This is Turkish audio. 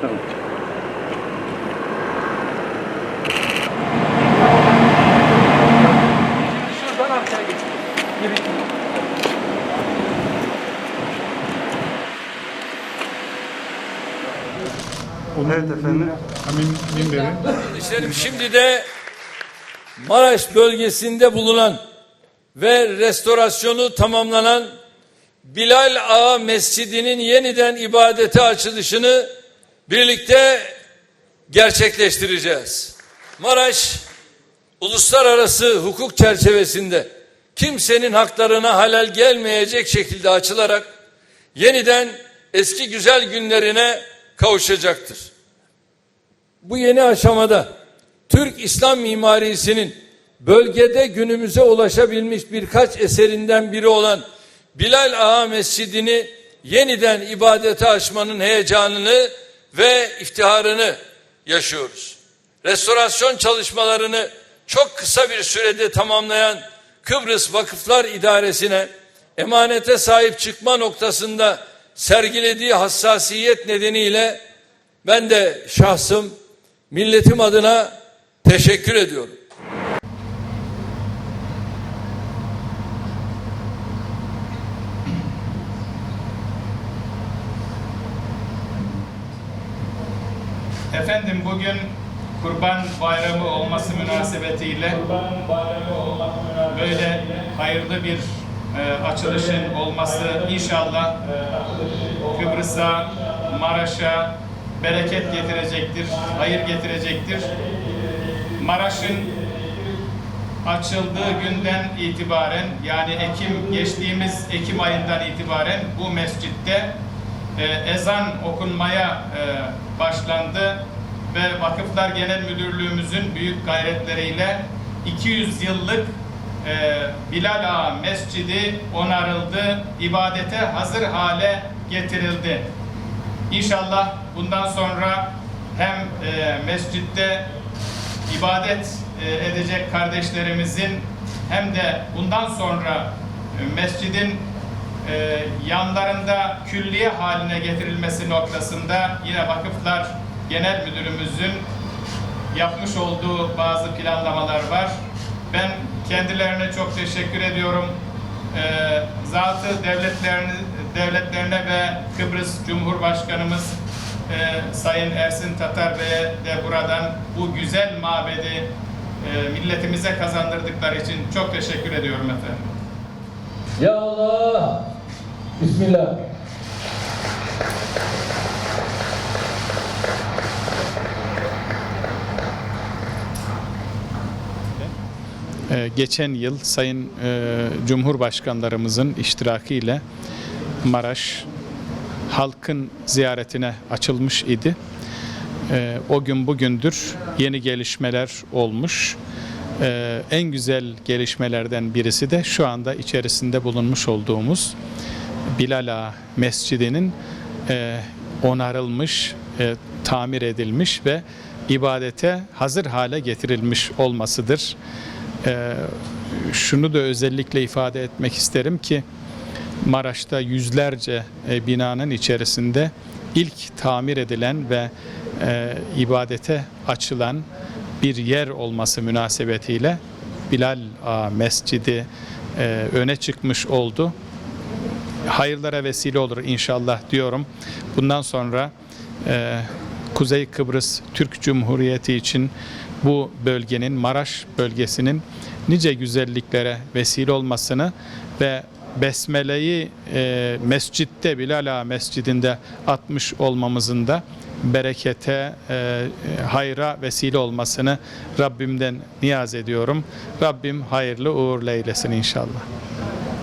Tamam. Şuradan arkaya geç. Gibi. Evet efendim. Amin minberi. Kardeşlerim şimdi de Maraş bölgesinde bulunan ve restorasyonu tamamlanan Bilal Ağa Mescidi'nin yeniden ibadete açılışını birlikte gerçekleştireceğiz. Maraş uluslararası hukuk çerçevesinde kimsenin haklarına halel gelmeyecek şekilde açılarak yeniden eski güzel günlerine kavuşacaktır. Bu yeni aşamada Türk İslam mimarisinin bölgede günümüze ulaşabilmiş birkaç eserinden biri olan Bilal Ağa Mescidini yeniden ibadete açmanın heyecanını ve iftiharını yaşıyoruz. Restorasyon çalışmalarını çok kısa bir sürede tamamlayan Kıbrıs Vakıflar İdaresi'ne emanete sahip çıkma noktasında sergilediği hassasiyet nedeniyle ben de şahsım milletim adına teşekkür ediyorum. Efendim bugün Kurban Bayramı olması münasebetiyle böyle hayırlı bir e, açılışın olması inşallah Kıbrıs'a, Maraş'a bereket getirecektir, hayır getirecektir. Maraş'ın açıldığı günden itibaren yani Ekim geçtiğimiz Ekim ayından itibaren bu mescitte e, ezan okunmaya e, başlandı ve Vakıflar Genel Müdürlüğümüzün büyük gayretleriyle 200 yıllık e, Bilal Ağa Mescidi onarıldı, ibadete hazır hale getirildi. İnşallah bundan sonra hem e, mescitte ibadet e, edecek kardeşlerimizin hem de bundan sonra e, mescidin e, yanlarında külliye haline getirilmesi noktasında yine Vakıflar Genel Müdürümüzün yapmış olduğu bazı planlamalar var. Ben kendilerine çok teşekkür ediyorum. E, zatı devletlerini, devletlerine ve Kıbrıs Cumhurbaşkanımız e, Sayın Ersin Tatar Bey'e de buradan bu güzel mabedi e, milletimize kazandırdıkları için çok teşekkür ediyorum efendim. Ya Allah! Bismillah. Ee, geçen yıl Sayın e, Cumhurbaşkanlarımızın iştirakiyle Maraş halkın ziyaretine açılmış idi. Ee, o gün bugündür yeni gelişmeler olmuş. Ee, en güzel gelişmelerden birisi de şu anda içerisinde bulunmuş olduğumuz Bilal Ağa Mescidi'nin e, onarılmış, e, tamir edilmiş ve ibadete hazır hale getirilmiş olmasıdır. E, şunu da özellikle ifade etmek isterim ki Maraş'ta yüzlerce binanın içerisinde ilk tamir edilen ve ibadete açılan bir yer olması münasebetiyle Bilal Ağa Mescidi öne çıkmış oldu hayırlara vesile olur inşallah diyorum. Bundan sonra e, Kuzey Kıbrıs Türk Cumhuriyeti için bu bölgenin Maraş bölgesinin nice güzelliklere vesile olmasını ve Besmele'yi e, mescitte Bilal Ağa Mescidinde atmış olmamızın da berekete, e, hayra vesile olmasını Rabbimden niyaz ediyorum. Rabbim hayırlı uğurlu eylesin inşallah.